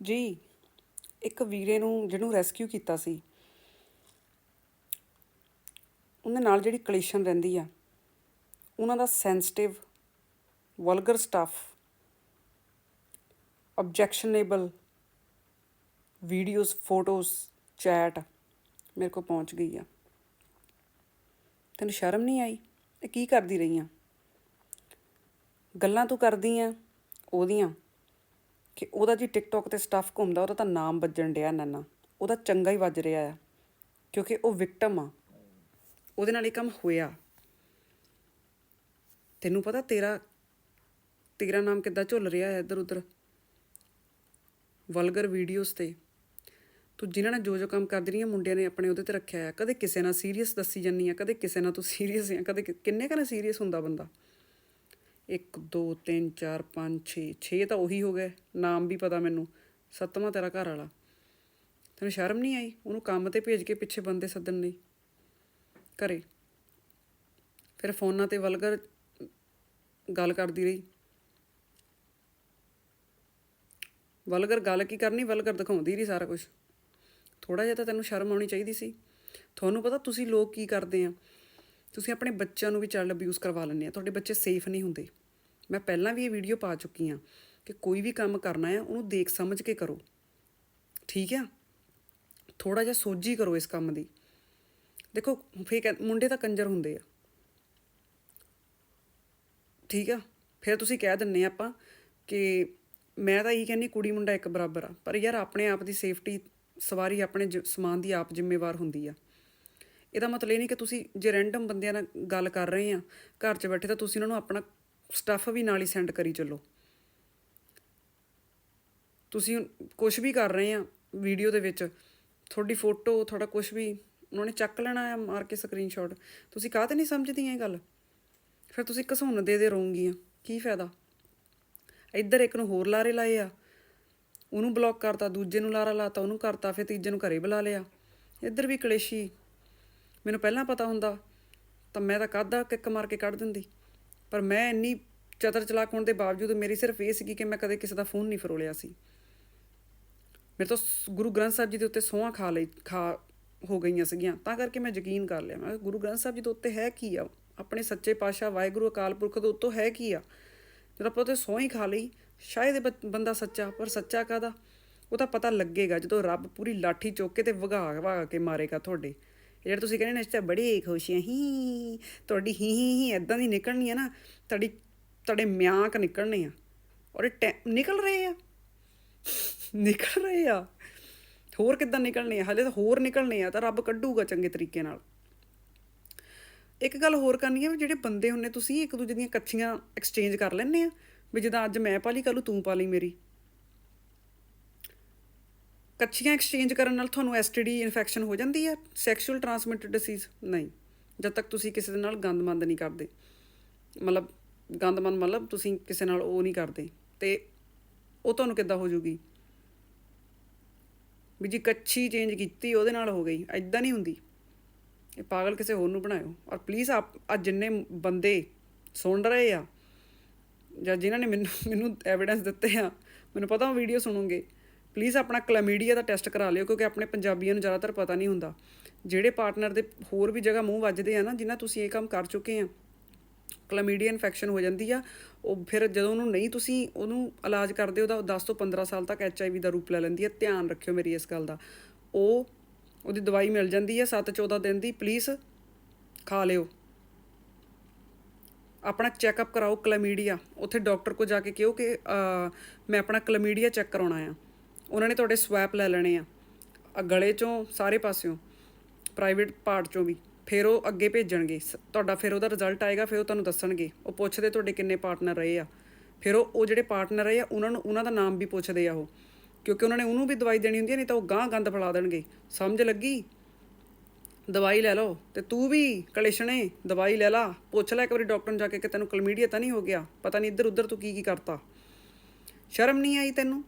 ਜੀ, ਇੱਕ ਵੀਰੇ ਨੂੰ, ਜਿਹਨੂੰ ਰੈਸਕਿਊ ਕੀਤਾ ਸੀ। ਉਹਦੇ ਨਾਲ ਜਿਹੜੀ ਕਲੇਸ਼ਨ ਰਹਿੰਦੀ ਆ, ਉਹਨਾਂ ਦਾ sensitive vulgar stuff objectionable videos photos chat ਮੇਰੇ ਕੋਲ ਪਹੁੰਚ ਗਈ ਆ। ਤੈਨੂੰ ਸ਼ਰਮ ਨਹੀਂ ਆਈ? ਇਹ ਕੀ ਕਰਦੀ ਰਹੀ ਆ ਗੱਲਾਂ ਤੂੰ ਕਰਦੀ ਆ, ਉਹਦੀਆਂ। ਕਿ ਉਹਦਾ ਜੀ ਟਿਕਟੌਕ ਤੇ ਸਟੱਫ ਘੁੰਮਦਾ, ਉਹਦਾ ਤਾਂ ਨਾਮ ਵੱਜਣ ਡਿਆ ਨੰਨਾ। ਉਹਦਾ ਚੰਗਾ ਹੀ ਵੱਜ ਰਿਹਾ ਆ, ਕਿਉਂਕਿ ਉਹ ਵਿਕਟਮ ਆ। ਉਹਦੇ ਨਾਲ ਇਹ ਕੰਮ ਹੋਇਆ। ਤੈਨੂੰ ਪਤਾ ਤੇਰਾ ਤੇਰਾ ਨਾਮ ਕਿੱਦਾਂ ਝੁੱਲ ਰਿਹਾ ਹੈ ਇੱਧਰ ਉੱਧਰ? ਵਲਗਰ ਵੀਡੀਓਜ਼ ਤੇ। ਤੂੰ ਜਿਨ੍ਹਾਂ ਨਾਲ ਜੋ ਜੋ ਕੰਮ ਕਰਦੀ ਰਹੀ ਹੈ ਮੁੰਡਿਆਂ ਨੇ ਆਪਣੇ ਉਹਦੇ ਤੇ ਰੱਖਿਆ ਆ। ਕਦੇ ਕਿਸੇ ਨਾਲ ਸੀਰੀਅਸ ਦੱਸੀ ਜੰਨੀ ਆ, ਕਦੇ ਕਿਸੇ ਨਾਲ ਤੂੰ ਸੀਰੀਅਸ ਆ, ਕਦੇ ਕਿ- ਕਿੰਨੇ ਕਨੇ ਸੀਰੀਅਸ ਹੁੰਦਾ ਬੰਦਾ? 1 2 3 4 5 6 6 ਤਾਂ ਉਹੀ ਹੋ ਗਏ। ਨਾਮ ਵੀ ਪਤਾ ਮੈਨੂੰ। ਸੱਤਵਾਂ ਤੇਰਾ ਘਰ ਵਾਲਾ। ਤੈਨੂੰ ਸ਼ਰਮ ਨਹੀਂ ਆਈ? ਉਹਨੂੰ ਕੰਮ ਤੇ ਭੇਜ ਕੇ ਪਿੱਛੇ ਬੰਦੇ ਸੱਦਣ ਲਈ। ਘਰੇ। ਫਿਰ ਫੋਨਾਂ ਤੇ ਵਲਗਰ ਗੱਲ ਕਰਦੀ ਰਹੀ। ਵਲਗਰ ਗੱਲ ਕੀ ਕਰਨੀ? ਵਲਗਰ ਦਿਖਾਉਂਦੀ ਰਹੀ ਸਾਰਾ ਕੁਝ ਥੋੜਾ ਜਿਹਾ ਤਾਂ ਤੈਨੂੰ ਸ਼ਰਮ ਆਉਣੀ ਚਾਹੀਦੀ ਸੀ। ਤੁਹਾਨੂੰ ਪਤਾ ਤੁਸੀਂ ਲੋਕ ਕੀ ਕਰਦੇ ਆ? ਤੁਸੀਂ ਆਪਣੇ ਬੱਚਿਆਂ ਨੂੰ ਵੀ ਚਾਈਲਡ ਅਬਿਊਜ਼ ਕਰਵਾ ਲੈਂਦੇ ਆ, ਤੁਹਾਡੇ ਬੱਚੇ ਸੇਫ ਨਹੀਂ ਹੁੰਦੇ। ਮੈਂ ਪਹਿਲਾਂ ਵੀ ਇਹ ਵੀਡੀਓ ਪਾ ਚੁੱਕੀ ਆ ਕਿ ਕੋਈ ਵੀ ਕੰਮ ਕਰਨਾ ਹੈ ਉਹਨੂੰ ਦੇਖ ਸਮਝ ਕੇ ਕਰੋ। ਠੀਕ ਆ? ਥੋੜਾ ਜਿਹਾ ਸੋਝੀ ਕਰੋ ਇਸ ਕੰਮ ਦੀ। ਦੇਖੋ ਫੇਕ ਮੁੰਡੇ ਤਾਂ ਕੰਜਰ ਹੁੰਦੇ ਆ। ਠੀਕ ਆ? ਫਿਰ ਤੁਸੀਂ ਕਹਿ ਦਿੰਨੇ ਆ ਆਪਾਂ ਕਿ ਮੈਂ ਤਾਂ ਇਹੀ ਕਹਿੰਨੀ ਕੁੜੀ ਮੁੰਡਾ ਇੱਕ ਬਰਾਬਰ ਆ। ਪਰ ਯਾਰ ਆਪਣੇ ਆਪ ਦੀ ਸੇਫਟੀ ਸਵਾਰੀ ਆਪਣੇ ਜ- ਸਮਾਨ ਦੀ ਆਪ ਜ਼ਿੰਮੇਵਾਰ ਹੁੰਦੀ ਆ। ਇਹਦਾ ਮਤਲਬ ਇਹ ਨਹੀਂ ਕਿ ਤੁਸੀਂ ਜੇ ਰੈਂਡਮ ਬੰਦਿਆਂ ਨਾਲ ਗੱਲ ਕਰ ਰਹੇ ਆ, ਘਰ 'ਚ ਬੈਠੇ ਤਾਂ ਤੁਸੀਂ ਉਹਨਾਂ ਨੂੰ ਆਪਣਾ ਸਟੱਫ ਵੀ ਨਾਲ ਹੀ ਸੈਂਡ ਕਰੀ ਚੱਲੋ। ਤੁਸੀਂ ਕੁਝ ਵੀ ਕਰ ਰਹੇ ਆ ਵੀਡੀਓ ਦੇ ਵਿੱਚ, ਤੁਹਾਡੀ ਫੋਟੋ ਤੁਹਾਡਾ ਕੁਝ ਵੀ, ਉਹਨਾਂ ਨੇ ਚੱਕ ਲੈਣਾ ਆ, ਮਾਰ ਕੇ ਸਕਰੀਨਸ਼ਾਟ ਤੁਸੀਂ ਕਾਹ ਤੇ ਨਹੀਂ ਸਮਝਦੀਆਂ ਇਹ ਗੱਲ? ਫਿਰ ਤੁਸੀਂ ਘਸੁੰਨ ਦੇ ਦੇ ਰਹੋਗੀਆਂ, ਕੀ ਫਾਇਦਾ? ਇੱਧਰ ਇੱਕ ਨੂੰ ਹੋਰ ਲਾਰੇ ਲਾਏ ਆ, ਉਹਨੂੰ ਬਲੌਕ ਕਰਤਾ, ਦੂਜੇ ਨੂੰ ਲਾਰਾ ਲਾਤਾ, ਉਹਨੂੰ ਕਰਤਾ, ਫਿਰ ਤੀਜੇ ਨੂੰ ਘਰੇ ਬੁਲਾ ਲਿਆ। ਇੱਧਰ ਵੀ ਕਲੇਸ਼ੀ। ਮੈਨੂੰ ਪਹਿਲਾਂ ਪਤਾ ਹੁੰਦਾ ਤਾਂ ਮੈਂ ਤਾਂ ਕਾਹਦਾ ਕਿੱਕ ਮਾਰ ਕੇ ਕੱਢ ਦਿੰਦੀ। ਪਰ ਮੈਂ ਇੰਨੀ ਚਤਰ ਚਲਾਕ ਹੋਣ ਦੇ ਬਾਵਜੂਦ ਮੇਰੀ ਸਿਰਫ ਇਹ ਸੀਗੀ ਕਿ ਮੈਂ ਕਦੇ ਕਿਸੇ ਦਾ ਫੋਨ ਨਹੀਂ ਫਰੋਲਿਆ ਸੀ। ਮੇਰੇ ਤੋਂ ਸ- ਗੁਰੂ ਗ੍ਰੰਥ ਸਾਹਿਬ ਜੀ ਦੇ ਉੱਤੇ ਸੋਹਾਂ ਖਾ ਲਈ, ਖਾ ਹੋ ਗਈਆਂ ਸੀਗੀਆਂ। ਤਾਂ ਕਰਕੇ ਮੈਂ ਯਕੀਨ ਕਰ ਲਿਆ। ਮੈਂ ਕਿਹਾ, ਗੁਰੂ ਗ੍ਰੰਥ ਸਾਹਿਬ ਜੀ ਦੇ ਉੱਤੇ ਹੈ ਕੀ ਆ? ਆਪਣੇ ਸੱਚੇ ਪਾਤਸ਼ਾਹ ਵਾਹਿਗੁਰੂ ਅਕਾਲ ਪੁਰਖ ਦੇ ਉੱਤੋਂ ਹੈ ਕੀ ਆ? ਜਦੋਂ ਆਪਾਂ ਉਹਤੇ ਸੋਹ ਹੀ ਖਾ ਲਈ, ਸ਼ਾਇਦ ਬ- ਬੰਦਾ ਸੱਚਾ, ਪਰ ਸੱਚਾ ਕਾਦਾ ਉਹ ਤਾਂ ਪਤਾ ਲੱਗੇਗਾ ਜਦੋਂ ਰੱਬ ਪੂਰੀ ਲਾਠੀ ਚੁੱਕ ਕੇ ਤੇ ਵਗਾ ਵਗਾ ਕੇ ਮਾਰੇਗਾ ਤੁਹਾਡੇ। ਜਿਹੜੇ ਤੁਸੀਂ ਕਹਿੰਦੇ ਨੇ ਇਸ ਤੇ ਬੜੀ ਖੁਸ਼ੀਆਂ, ਹੀ, ਤੁਹਾਡੀ ਹੀ ਹੀ ਇਦਾਂ ਦੀ ਨਿਕਲਣੀ ਆ ਨਾ, ਤੁਹਾਡੀ, ਤੁਹਾਡੇ ਮਿਆਂਕ ਨਿਕਲਣੇ ਆ। ਔਰ ਟੈ- ਨਿਕਲ ਰਹੇ ਆ। ਨਿਕਲ ਰਹੇ ਆ। ਹੋਰ ਕਿੱਦਾਂ ਨਿਕਲਣੇ ਆ? ਹਲੇ ਤਾਂ ਹੋਰ ਨਿਕਲਣੇ ਆ, ਤਾਂ ਰੱਬ ਕੱਢੂਗਾ ਚੰਗੇ ਤਰੀਕੇ ਨਾਲ। ਇੱਕ ਗੱਲ ਹੋਰ ਕਰਨੀ ਹੈ ਵੀ ਜਿਹੜੇ ਬੰਦੇ ਹੁੰਨੇ, ਤੁਸੀਂ ਇੱਕ ਦੂਜੇ ਦੀਆਂ ਕੱਚੀਆਂ ਐਕਸਚੇਂਜ ਕਰ ਲੈਂਦੇ ਆ, ਵੀ ਜਿੱਦਾਂ ਅੱਜ ਮੈਂ ਪਾ ਲਈ, ਕੱਲ੍ਹ ਤੂੰ ਪਾ ਲਈ ਮੇਰੀ। ਕੱਚੀਆਂ ਐਕਸਚੇਂਜ ਕਰਨ ਨਾਲ ਤੁਹਾਨੂੰ ਐਸਟੀਡੀ ਇਨਫੈਕਸ਼ਨ ਹੋ ਜਾਂਦੀ ਹੈ ਸੈਕਸ਼ੂਅਲ ਟਰਾਂਸਮਿਟਡ ਡਿਸੀਜ਼ ਨਹੀਂ, ਜਦ ਤੱਕ ਤੁਸੀਂ ਕਿਸੇ ਦੇ ਨਾਲ ਗੰਦਮੰਦ ਨਹੀਂ ਕਰਦੇ। ਮਤਲਬ ਗੰਦਮੰਦ ਮਤਲਬ ਤੁਸੀਂ ਕਿਸੇ ਨਾਲ ਉਹ ਨਹੀਂ ਕਰਦੇ, ਤੇ ਉਹ ਤੁਹਾਨੂੰ ਕਿੱਦਾਂ ਹੋ ਜੂਗੀ ਵੀ ਜੀ ਕੱਚੀ ਚੇਂਜ ਕੀਤੀ, ਉਹਦੇ ਨਾਲ ਹੋ ਗਈ ਐਦਾਂ ਨਹੀਂ ਹੁੰਦੀ। ਇਹ ਪਾਗਲ ਕਿਸੇ ਹੋਰ ਨੂੰ ਬਣਾਇਓ। ਔਰ ਪਲੀਜ਼ ਆਪ ਆ ਜਿੰਨੇ ਬੰਦੇ ਸੁਣ ਰਹੇ ਆ, ਜਾਂ ਜਿਨ੍ਹਾਂ ਨੇ ਮੈਨੂੰ ਮੈਨੂੰ ਐਵੀਡੈਂਸ ਦਿੱਤੇ ਆ, ਮੈਨੂੰ ਪਤਾ ਉਹ ਵੀਡੀਓ ਸੁਣੋਗੇ। ਪਲੀਜ਼ ਆਪਣਾ ਕਲੈਮੀਡੀਆ ਦਾ ਟੈਸਟ ਕਰਾ ਲਿਓ, ਕਿਉਂਕਿ ਆਪਣੇ ਪੰਜਾਬੀਆਂ ਨੂੰ ਜ਼ਿਆਦਾਤਰ ਪਤਾ ਨਹੀਂ ਹੁੰਦਾ। ਜਿਹੜੇ ਪਾਰਟਨਰ ਦੇ ਹੋਰ ਵੀ ਜਗ੍ਹਾ ਮੂੰਹ ਵੱਜਦੇ ਆ ਨਾ, ਜਿਨ੍ਹਾਂ ਤੁਸੀਂ ਇਹ ਕੰਮ ਕਰ ਚੁੱਕੇ ਆ ਕਲੈਮੀਡੀਆ ਇਨਫੈਕਸ਼ਨ ਹੋ ਜਾਂਦੀ ਆ, ਉਹ ਫਿਰ ਜਦੋਂ ਉਹਨੂੰ ਨਹੀਂ ਤੁਸੀਂ ਉਹਨੂੰ ਇਲਾਜ ਕਰਦੇ ਉਹਦਾ ਤਾਂ 10 ਤੋਂ 15 ਸਾਲ ਤੱਕ ਐਚਆਈਵੀ ਦਾ ਰੂਪ ਲੈ ਲੈਂਦੀ ਹੈ ਧਿਆਨ ਰੱਖਿਓ ਮੇਰੀ ਇਸ ਗੱਲ ਦਾ। ਉਹ ਉਹਦੀ ਦਵਾਈ ਮਿਲ ਜਾਂਦੀ ਹੈ 7 14 ਦਿਨ ਦੀ ਪਲੀਜ਼ ਖਾ ਲਿਓ। ਆਪਣਾ ਚੈੱਕਅਪ ਕਰਾਓ ਕਲੈਮੀਡੀਆ ਉੱਥੇ ਡਾਕਟਰ ਕੋ ਜਾ ਕੇ ਕਿਹੋ ਕਿ ਮੈਂ ਆਪਣਾ ਕਲੈਮੀਡੀਆ ਚੈੱਕ ਕਰਾਉਣਾ ਆ। ਉਹਨਾਂ ਨੇ ਤੁਹਾਡੇ ਸਵੈਪ ਲੈ ਲੈਣੇ ਆ, ਆਹ ਗਲੇ ਚੋਂ, ਸਾਰੇ ਪਾਸਿਓਂ ਪ੍ਰਾਈਵੇਟ ਪਾਰਟ ਚੋਂ ਵੀ, ਫਿਰ ਉਹ ਅੱਗੇ ਭੇਜਣਗੇ, ਸ- ਤੁਹਾਡਾ ਫਿਰ ਉਹਦਾ ਰਿਜ਼ਲਟ ਆਏਗਾ, ਫਿਰ ਉਹ ਤੁਹਾਨੂੰ ਦੱਸਣਗੇ, ਉਹ ਪੁੱਛਦੇ ਤੁਹਾਡੇ ਕਿੰਨੇ ਪਾਰਟਨਰ ਰਹੇ ਆ, ਫਿਰ ਉਹ ਉਹ ਜਿਹੜੇ ਪਾਰਟਨਰ ਰਹੇ ਆ, ਉਹਨਾਂ ਨੂੰ, ਉਹਨਾਂ ਦਾ ਨਾਮ ਵੀ ਪੁੱਛਦੇ ਆ ਉਹ, ਕਿਉਂਕਿ ਉਹਨਾਂ ਨੇ ਉਹਨੂੰ ਵੀ ਦਵਾਈ ਦੇਣੀ ਹੁੰਦੀ ਹੈ ਨਹੀਂ ਤਾਂ ਉਹ ਗਾਂ ਗੰਦ ਫਲਾ ਦੇਣਗੇ, ਸਮਝ ਲੱਗੀ? ਦਵਾਈ ਲੈ ਲਓ, ਤੇ ਤੂੰ ਵੀ ਕਲੇਸ਼ਣੇ, ਦਵਾਈ ਲੈ ਲਾ, ਪੁੱਛ ਲੈ ਇੱਕ ਵਾਰੀ ਡਾਕਟਰ ਨੂੰ ਜਾ ਕੇ ਕਿ ਤੈਨੂੰ ਕਲਮੀਡੀਆ ਤਾਂ ਨਹੀਂ ਹੋ ਗਿਆ, ਪਤਾ ਨਹੀਂ ਇੱਧਰ ਉੱਧਰ ਤੂੰ ਕੀ ਕੀ ਕਰਤਾ। ਸ਼ਰਮ ਨਹੀਂ ਆਈ ਤੈਨੂੰ?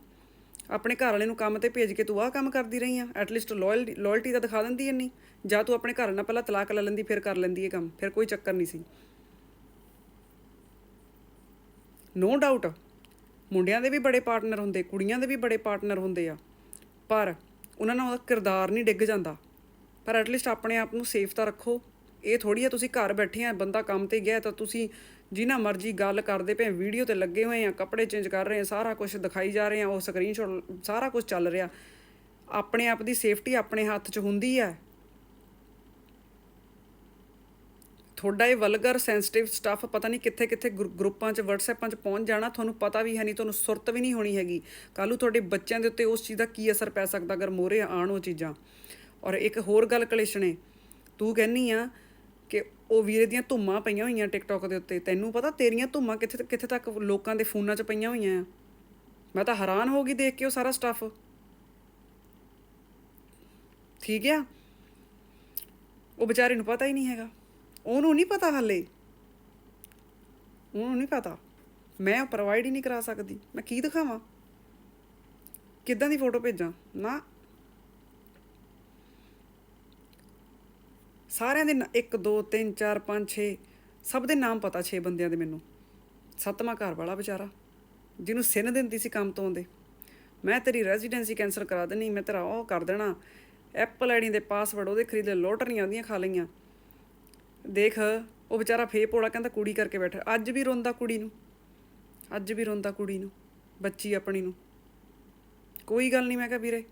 ਆਪਣੇ ਘਰ ਵਾਲੇ ਨੂੰ ਕੰਮ ਤੇ ਭੇਜ ਕੇ ਤੂੰ ਆਹ ਕੰਮ ਕਰਦੀ ਰਹੀ ਆ। ਐਟਲੀਸਟ ਲਾਇਲਟੀ ਲਾਇਲਟੀ ਤਾਂ ਦਿਖਾ ਦਿੰਦੀ ਇੰਨੀ। ਜਾਂ ਤੂੰ ਆਪਣੇ ਘਰ ਨਾਲ ਪਹਿਲਾਂ ਤਲਾਕ ਲੈ ਲੈਂਦੀ, ਫਿਰ ਕਰ ਲੈਂਦੀ ਇਹ ਕੰਮ। ਫਿਰ ਕੋਈ ਚੱਕਰ ਨਹੀਂ ਸੀ। ਨੋ ਡਾਊਟ ਮੁੰਡਿਆਂ ਦੇ ਵੀ ਬੜੇ ਪਾਰਟਨਰ ਹੁੰਦੇ, ਕੁੜੀਆਂ ਦੇ ਵੀ ਬੜੇ ਪਾਰਟਨਰ ਹੁੰਦੇ ਆ। ਪਰ ਉਹਨਾਂ ਨਾਲ ਉਹਦਾ ਕਿਰਦਾਰ ਨਹੀਂ ਡਿੱਗ ਜਾਂਦਾ। ਪਰ ਐਟਲੀਸਟ ਆਪਣੇ ਆਪ ਨੂੰ ਸੇਫ ਤਾਂ ਰੱਖੋ। ਇਹ ਥੋੜੀ ਆ, ਤੁਸੀਂ ਘਰ ਬੈਠੇ ਆ, ਬੰਦਾ ਕੰਮ ਤੇ ਗਿਆ ਤਾਂ ਤੁਸੀਂ ਜਿਨਾ ਮਰਜ਼ੀ ਗੱਲ ਕਰਦੇ ਪਏ, ਵੀਡੀਓ ਤੇ ਲੱਗੇ ਹੋਏ ਆ, ਕੱਪੜੇ ਚੇਂਜ ਕਰ ਰਹੇ ਆ, ਸਾਰਾ ਕੁਝ ਦਿਖਾਈ ਜਾ ਰਹੇ ਆ, ਉਹ ਸਕਰੀਨਸ਼ਾਟ ਸਾਰਾ ਕੁਝ ਚੱਲ ਰਿਹਾ। ਆਪਣੇ ਆਪ ਦੀ ਸੇਫਟੀ ਆਪਣੇ ਹੱਥ 'ਚ ਹੁੰਦੀ ਹੈ ਤੁਹਾਡਾ ਇਹ ਵਲਗਰ ਸੈਂਸਿਟਿਵ ਸਟੱਫ ਪਤਾ ਨਹੀਂ ਕਿੱਥੇ ਕਿੱਥੇ ਗਰੁ- ਗਰੁੱਪਾਂ 'ਚ ਵਟਸਐਪਾਂ 'ਚ ਪਹੁੰਚ ਜਾਣਾ, ਤੁਹਾਨੂੰ ਪਤਾ ਵੀ ਹੈ ਨਹੀਂ, ਤੁਹਾਨੂੰ ਸੁਰਤ ਵੀ ਨਹੀਂ ਹੋਣੀ ਹੈਗੀ। ਕੱਲ੍ਹ ਨੂੰ ਤੁਹਾਡੇ ਬੱਚਿਆਂ ਦੇ ਉੱਤੇ ਉਸ ਚੀਜ਼ ਦਾ ਕੀ ਅਸਰ ਪੈ ਸਕਦਾ, ਅਗਰ ਮੋਰੇ ਆਣ ਉਹ ਚੀਜ਼ਾਂ। ਔਰ ਇੱਕ ਹੋਰ ਗੱਲ ਕਲੇਸ਼ਣੇ ਤੂੰ ਕਹਿੰਨੀ ਆ ਕਿ ਉਹ ਵੀਰੇ ਦੀਆਂ ਧੁੰਮਾਂ ਪਈਆਂ ਹੋਈਆਂ ਟਿਕਟੌਕ ਦੇ ਉੱਤੇ। ਤੈਨੂੰ ਪਤਾ ਤੇਰੀਆਂ ਧੁੰਮਾਂ ਕਿੱਥੇ ਕਿੱਥੇ ਤੱਕ ਲੋਕਾਂ ਦੇ ਫੋਨਾਂ 'ਚ ਪਈਆਂ ਹੋਈਆਂ ਆ? ਮੈਂ ਤਾਂ ਹੈਰਾਨ ਹੋ ਗਈ ਦੇਖ ਕੇ ਉਹ ਸਾਰਾ ਸਟੱਫ ਠੀਕ ਆ? ਉਹ ਵਿਚਾਰੇ ਨੂੰ ਪਤਾ ਹੀ ਨਹੀਂ ਹੈਗਾ। ਉਹਨੂੰ ਨਹੀਂ ਪਤਾ ਹਲੇ। ਉਹਨੂੰ ਨਹੀਂ ਪਤਾ। ਮੈਂ ਪ੍ਰੋਵਾਈਡ ਹੀ ਨਹੀਂ ਕਰਾ ਸਕਦੀ। ਮੈਂ ਕੀ ਦਿਖਾਵਾਂ? ਕਿੱਦਾਂ ਦੀ ਫੋਟੋ ਭੇਜਾਂ? ਨਾ ਸਾਰਿਆਂ ਦੇ 1 2 3 4 5 6 ਸਭ ਦੇ ਨਾਮ ਪਤਾ 6 ਬੰਦਿਆਂ ਦੇ ਮੈਨੂੰ। ਸੱਤਵਾਂ ਘਰ ਵਾਲਾ ਵਿਚਾਰਾ, ਜਿਹਨੂੰ ਸਿਨ ਦਿੰਦੀ ਸੀ ਕੰਮ ਤੋਂ ਆਉਂਦੇ। ਮੈਂ ਤੇਰੀ ਰੈਜ਼ੀਡੈਂਸੀ ਕੈਂਸਲ ਕਰਾ ਦੇਣੀ, ਮੈਂ ਤੇਰਾ ਉਹ ਕਰ ਦੇਣਾ। ਐਪਲ ਆਈਡੀ ਦੇ ਪਾਸਵਰਡ ਉਹਦੇ ਖਰੀਦੇ ਲੋਟਰੀਆਂ ਉਹਦੀਆਂ ਖਾ ਲਈਆਂ। ਦੇਖ, ਉਹ ਵਿਚਾਰਾ ਫੇ ਪੋਲਾ ਕਹਿੰਦਾ ਕੁੜੀ ਕਰਕੇ ਬੈਠਾ। ਅੱਜ ਵੀ ਰੋਂਦਾ ਕੁੜੀ ਨੂੰ। ਅੱਜ ਵੀ ਰੋਂਦਾ ਕੁੜੀ ਨੂੰ, ਬੱਚੀ ਆਪਣੀ ਨੂੰ। ਕੋਈ ਗੱਲ ਨਹੀਂ, ਮੈਂ ਕਿਹਾ ਵੀਰੇ,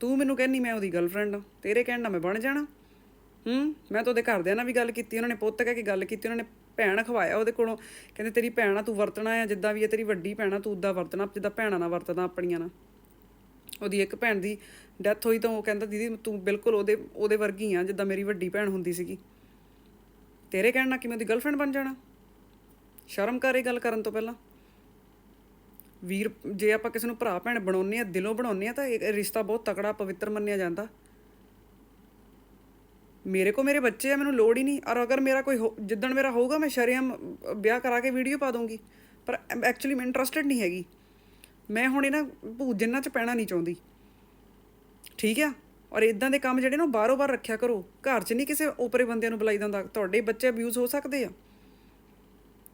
ਤੂੰ ਮੈਨੂੰ ਕਹਿੰਨੀ ਮੈਂ ਉਹਦੀ ਗਰਲਫ੍ਰੈਂਡ ਹਾਂ, ਤੇਰੇ ਕਹਿਣ ਨਾਲ ਮੈਂ ਬਣ ਜਾਣਾ। ਹੂੰ, ਮੈਂ ਤਾਂ ਉਹਦੇ ਘਰਦਿਆਂ ਨਾਲ ਵੀ ਗੱਲ ਕੀਤੀ, ਉਹਨਾਂ ਨੇ ਪੁੱਤ ਕਹਿ ਕੇ ਗੱਲ ਕੀਤੀ, ਉਹਨਾਂ ਨੇ ਭੈਣ ਖਵਾਇਆ ਉਹਦੇ ਕੋਲੋਂ, ਕਹਿੰਦੇ ਤੇਰੀ ਭੈਣ ਆ ਤੂੰ ਵਰਤਣਾ ਆ, ਜਿੱਦਾਂ ਵੀ ਹੈ ਤੇਰੀ ਵੱਡੀ ਭੈਣ ਆ ਤੂੰ ਉਦਾਂ ਵਰਤਣਾ, ਜਿੱਦਾਂ ਭੈਣਾਂ ਨਾਲ ਵਰਤਦਾ ਆਪਣੀਆਂ ਨਾਲ। ਉਹਦੀ ਇੱਕ ਭੈਣ ਦੀ ਡੈਥ ਹੋਈ ਤਾਂ ਉਹ ਕਹਿੰਦਾ, ਦੀਦੀ, ਤੂੰ ਬਿਲਕੁਲ ਉਹਦੇ ਉਹਦੇ ਵਰਗੀ ਆ, ਜਿੱਦਾਂ ਮੇਰੀ ਵੱਡੀ ਭੈਣ ਹੁੰਦੀ ਸੀਗੀ। ਤੇਰੇ ਕਹਿਣ ਨਾਲ ਕਿ ਮੈਂ ਉਹਦੀ ਗਰਲਫ੍ਰੈਂਡ ਬਣ ਜਾਣਾ? ਸ਼ਰਮ ਕਰ ਇਹ ਗੱਲ ਕਰਨ ਤੋਂ ਪਹਿਲਾਂ। ਵੀਰ, ਜੇ ਆਪਾਂ ਕਿਸੇ ਨੂੰ ਭਰਾ ਭੈਣ ਬਣਾਉਂਦੇ ਆ, ਦਿਲੋਂ ਬਣਾਉਂਦੇ ਆ, ਤਾਂ ਇਹ ਰਿਸ਼ਤਾ ਬਹੁਤ ਤਕੜਾ, ਪਵਿੱਤਰ ਮੰਨਿਆ ਜਾਂਦਾ। ਮੇਰੇ ਕੋ ਮੇਰੇ ਬੱਚੇ ਆ, ਮੈਨੂੰ ਲੋੜ ਹੀ ਨਹੀਂ। ਔਰ ਅਗਰ ਮੇਰਾ ਕੋਈ ਹੋ- ਜਿੱਦਣ ਮੇਰਾ ਹੋਊਗਾ, ਮੈਂ ਸ਼ਰੇਆਮ ਵਿਆਹ ਕਰਾ ਕੇ ਵੀਡੀਓ ਪਾ ਦੂੰਗੀ ਪਰ ਐਕਚੁਅਲੀ ਮੈਂ ਇੰਟਰਸਟਿਡ ਨਹੀਂ ਹੈਗੀ। ਮੈਂ ਹੁਣ ਇਹਨਾਂ ਭੂਤ ਜਿੰਨਾਂ ਚ ਪੈਣਾ ਨਹੀਂ ਚਾਹੁੰਦੀ। ਠੀਕ ਆ? ਔਰ ਇਦਾਂ ਦੇ ਕੰਮ ਜਿਹੜੇ ਨਾ ਉਹ ਬਾਰੋ ਬਾਰ ਰੱਖਿਆ ਕਰੋ। ਘਰ 'ਚ ਨਹੀਂ ਕਿਸੇ ਓਪਰੇ ਬੰਦਿਆਂ ਨੂੰ ਬੁਲਾਈ ਦਿੰਦਾ ਤੁਹਾਡੇ ਬੱਚੇ ਅਬਿਊਜ਼ ਹੋ ਸਕਦੇ ਆ।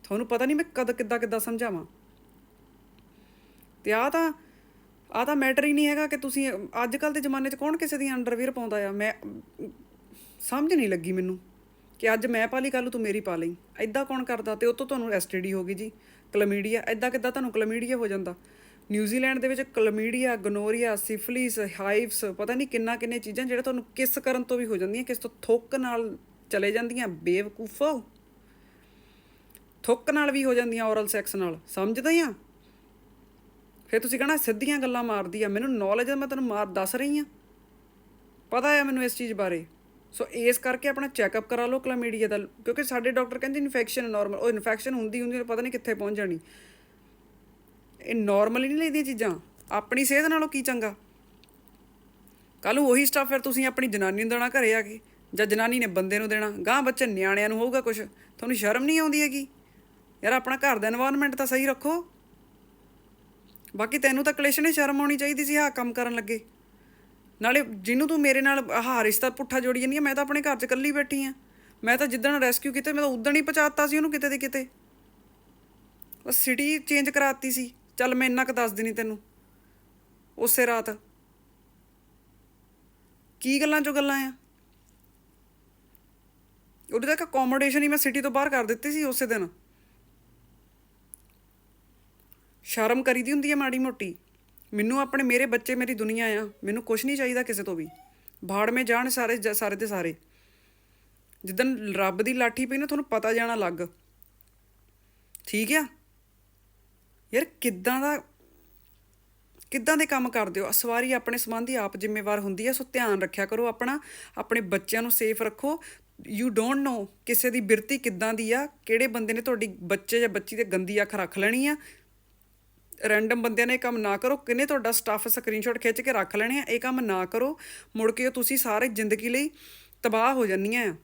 ਤੁਹਾਨੂੰ ਪਤਾ ਨਹੀਂ ਮੈਂ ਕਦ, ਕਿੱਦਾਂ ਕਿੱਦਾਂ ਸਮਝਾਵਾਂ। ਤੇ ਆ ਤਾਂ ਆ ਤਾਂ ਮੈਟਰ ਹੀ ਨਹੀਂ ਹੈਗਾ ਕਿ ਤੁਸੀਂ, ਅੱਜ ਕੱਲ ਦੇ ਜ਼ਮਾਨੇ 'ਚ ਕੌਣ ਕਿਸੇ ਦੀ ਅੰਡਰਵੀਅਰ ਪਾਉਂਦਾ ਆ? ਮੈਂ ਸਮਝ ਨਹੀਂ ਲੱਗੀ ਮੈਨੂੰ ਕਿ ਅੱਜ ਮੈਂ ਪਾ ਲਈ ਕੱਲ ਤੂੰ ਮੇਰੀ ਪਾ ਲਈ। ਐਦਾਂ ਕੌਣ ਕਰਦਾ ਤੇ ਉਹ ਤੋਂ ਤੁਹਾਨੂੰ ਐਸਟੀਡੀ ਹੋ ਗਈ ਜੀ। ਕਲਮੀਡੀਆ ਐਦਾਂ ਕਿੱਦਾਂ ਤੁਹਾਨੂੰ ਕਲਮੀਡੀਆ ਹੋ ਜਾਂਦਾ? ਨਿਊਜ਼ੀਲੈਂਡ ਦੇ ਵਿੱਚ ਕਲਮੀਡੀਆ, ਗਨੋਰੀਆ, ਸਿਫਿਲਿਸ, ਹਾਈਵਸ, ਪਤਾ ਨਹੀਂ ਕਿੰਨਾ ਕਿੰਨੇ ਚੀਜ਼ਾਂ ਜਿਹੜਾ ਤੁਹਾਨੂੰ ਕਿਸ ਕਰਨ ਤੋਂ ਵੀ ਹੋ ਜਾਂਦੀਆਂ, ਕਿਸ ਤੋਂ ਥੁੱਕ ਨਾਲ ਚਲੇ ਜਾਂਦੀਆਂ, ਬੇਵਕੂਫੋ। ਥੁੱਕ ਨਾਲ ਵੀ ਹੋ ਜਾਂਦੀਆਂ ਔਰਲ ਸੈਕਸ ਨਾਲ, ਸਮਝਦੇ ਆ? ਫਿਰ ਤੁਸੀਂ ਕਹਣਾ ਸਿੱਧੀਆਂ ਗੱਲਾਂ ਮਾਰਦੀ ਆ, ਮੈਨੂੰ ਨੌਲੇਜ ਮੈਂ ਤੈਨੂੰ ਮਾਰ ਦੱਸ ਰਹੀ ਆ। ਪਤਾ ਆ ਮੈਨੂੰ ਇਸ ਚੀਜ਼ ਬਾਰੇ। ਸੋ ਇਸ ਕਰਕੇ ਆਪਣਾ ਚੈੱਕਅਪ ਕਰਾ ਲਓ ਕਲਾਮੀਡੀਆ ਦਾ, ਕਿਉਂਕਿ ਸਾਡੇ ਡਾਕਟਰ ਕਹਿੰਦੇ ਇਨਫੈਕਸ਼ਨ ਨਾਰਮਲ ਉਹ ਇਨਫੈਕਸ਼ਨ ਹੁੰਦੀ ਹੁੰਦੀ ਪਤਾ ਨਹੀਂ ਕਿੱਥੇ ਪਹੁੰਚ ਜਾਣੀ। ਇਹ ਨਾਰਮਲ ਹੀ ਨਹੀਂ ਲਈਦੀਆਂ ਚੀਜ਼ਾਂ। ਆਪਣੀ ਸਿਹਤ ਨਾਲੋਂ ਕੀ ਚੰਗਾ? ਕੱਲ ਨੂੰ ਉਹੀ ਸਟਾਫ ਫਿਰ ਤੁਸੀਂ ਆਪਣੀ ਜਨਾਨੀ ਨੂੰ ਦੇਣਾ ਘਰੇ ਆ ਕੇ, ਜਾਂ ਜਨਾਨੀ ਨੇ ਬੰਦੇ ਨੂੰ ਦੇਣਾ। ਗਾਂ ਬੱਚੇ ਨਿਆਣਿਆਂ ਨੂੰ ਹੋਊਗਾ ਕੁਝ ਤੁਹਾਨੂੰ ਸ਼ਰਮ ਨਹੀਂ ਆਉਂਦੀ ਹੈਗੀ? ਯਾਰ ਆਪਣਾ ਘਰ ਦਾ এনवायरमेंट ਤਾਂ ਸਹੀ ਰੱਖੋ। ਬਾਕੀ ਤੈਨੂੰ ਤਾਂ ਕਲੇਸ਼ ਨੇ ਸ਼ਰਮ ਆਉਣੀ ਚਾਹੀਦੀ ਸੀ, ਆਹ ਕੰਮ ਕਰਨ ਲੱਗੇ। ਨਾਲੇ ਜਿਹਨੂੰ ਤੂੰ ਮੇਰੇ ਨਾਲ ਆਹ ਰਿਸ਼ਤਾ ਪੁੱਠਾ ਜੋੜੀ ਜਾਂਦੀ ਆ, ਮੈਂ ਤਾਂ ਆਪਣੇ ਘਰ 'ਚ ਇਕੱਲੀ ਬੈਠੀ ਆ। ਮੈਂ ਤਾਂ ਜਿੱਦਣ ਰੈਸਕਿਊ ਕੀਤਾ, ਮੈਂ ਤਾਂ ਉਦਣ ਹੀ ਪਹੁੰਚਾਤਾ ਸੀ ਉਹਨੂੰ ਕਿਤੇ ਦੇ ਕਿਤੇ। ਉਹ ਸਿਟੀ ਚੇਂਜ ਕਰਾਤੀ ਸੀ। ਚੱਲ ਮੈਂ ਇੰਨਾ ਕੁ ਦੱਸ ਦਿਨੀ ਤੈਨੂੰ। ਉਸੇ ਰਾਤ। ਕੀ ਗੱਲਾਂ ਚੋਂ ਗੱਲਾਂ ਆ? ਉਹਦੇ ਤੱਕ ਅਕੋਮੋਡੇਸ਼ਨ ਹੀ ਮੈਂ ਸਿਟੀ ਤੋਂ ਬਾਹਰ ਕਰ ਦਿੱਤੀ ਸੀ ਉਸੇ ਦਿਨ। ਸ਼ਰਮ ਕਰੀਦੀ ਹੁੰਦੀ ਹੈ ਮਾੜੀ ਮੋਟੀ। ਮੈਨੂੰ ਆਪਣੇ ਮੇਰੇ ਬੱਚੇ ਮੇਰੀ ਦੁਨੀਆ ਆ। ਮੈਨੂੰ ਕੁਝ ਨਹੀਂ ਚਾਹੀਦਾ ਕਿਸੇ ਤੋਂ ਵੀ। ਬਾੜ ਮੇ ਜਾਣ ਸਾਰੇ ਸਾਰੇ ਦੇ ਸਾਰੇ। ਜਿੱਦਨ ਰੱਬ ਦੀ ਲਾਠੀ ਪਈ ਨਾ, ਤੁਹਾਨੂੰ ਪਤਾ ਜਾਣਾ ਲੱਗ ਠੀਕ ਆ? ਯਾਰ ਕਿੱਦਾਂ ਦਾ, ਕਿੱਦਾਂ ਦੇ ਕੰਮ ਕਰਦੇ ਹੋ? ਅਸਵਾਰੀ ਆਪਣੇ ਸੰਬੰਧੀ ਆਪ ਜ਼ਿੰਮੇਵਾਰ ਹੁੰਦੀ ਹੈ ਸੋ ਧਿਆਨ ਰੱਖਿਆ ਕਰੋ ਆਪਣਾ। ਆਪਣੇ ਬੱਚਿਆਂ ਨੂੰ ਸੇਫ ਰੱਖੋ। ਯੂ ਡੋਨਟ ਨੋ ਕਿਸੇ ਦੀ ਬਿਰਤੀ ਕਿੱਦਾਂ ਦੀ ਆ, ਕਿਹੜੇ ਬੰਦੇ ਨੇ ਤੁਹਾਡੀ ਬੱਚੇ ਜਾਂ ਬੱਚੀ ਤੇ ਗੰਦੀ ਅੱਖ ਰੱਖ ਲੈਣੀ ਆ। ਰੈਂਡਮ ਬੰਦਿਆਂ ਨੇ ਇਹ ਕੰਮ ਨਾ ਕਰੋ, ਕਿੰਨੇ ਤੁਹਾਡਾ ਸਟਾਫ ਸਕਰੀਨਸ਼ਾਟ ਖਿੱਚ ਕੇ ਰੱਖ ਲੈਣੇ ਆ, ਇਹ ਕੰਮ ਨਾ ਕਰੋ, ਮੁੜ ਕੇ ਤੁਸੀਂ ਸਾਰੇ ਜ਼ਿੰਦਗੀ ਲਈ ਤਬਾਹ ਹੋ ਜੰਨੀਆਂ ਆ।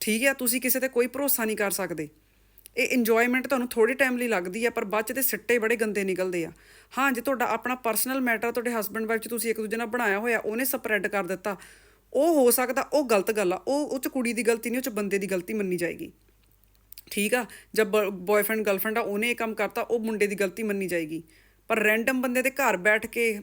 ਠੀਕ ਹੈ ਤੁਸੀਂ ਕਿਸੇ ਤੇ ਕੋਈ ਭਰੋਸਾ ਨਹੀਂ ਕਰ ਸਕਦੇ। ਇਹ ਇੰਜੋਇਮੈਂਟ ਤੁਹਾਨੂੰ ਥੋੜੇ ਟਾਈਮ ਲਈ ਲੱਗਦੀ ਆ, ਪਰ ਬਾਅਦ ਚ ਤੇ ਸਿੱਟੇ ਬੜੇ ਗੰਦੇ ਨਿਕਲਦੇ ਆ। ਹਾਂ, ਜੇ ਤੁਹਾਡਾ ਆਪਣਾ ਪਰਸਨਲ ਮੈਟਰ ਤੁਹਾਡੇ ਹਸਬੰਡ ਵਾਈਫ ਚ ਤੁਸੀਂ ਇੱਕ ਦੂਜੇ ਨਾਲ ਬਣਾਇਆ ਹੋਇਆ, ਉਹਨੇ ਸਪਰੈਡ ਕਰ ਦਿੱਤਾ। ਉਹ ਹੋ ਸਕਦਾ ਉਹ ਗਲਤ ਗੱਲ ਆ, ਉਹ ਉਹ ਚ ਕੁੜੀ ਦੀ ਗਲਤੀ ਨਹੀਂ, ਉਹ ਚ ਬੰਦੇ ਦੀ ਗਲਤੀ ਮੰਨੀ ਜਾਏਗੀ। ਠੀਕ ਆ? ਜਦ ਬॉयਫ੍ਰੈਂਡ ਗਰਲਫ੍ਰੈਂਡ ਆ, ਉਹਨੇ ਇਹ ਕੰਮ ਕਰਤਾ, ਉਹ ਮੁੰਡੇ ਦੀ ਗਲਤੀ ਮੰਨੀ ਜਾਏਗੀ। ਪਰ ਰੈਂਡਮ ਬੰਦੇ ਦੇ ਘਰ ਬੈਠ ਕੇ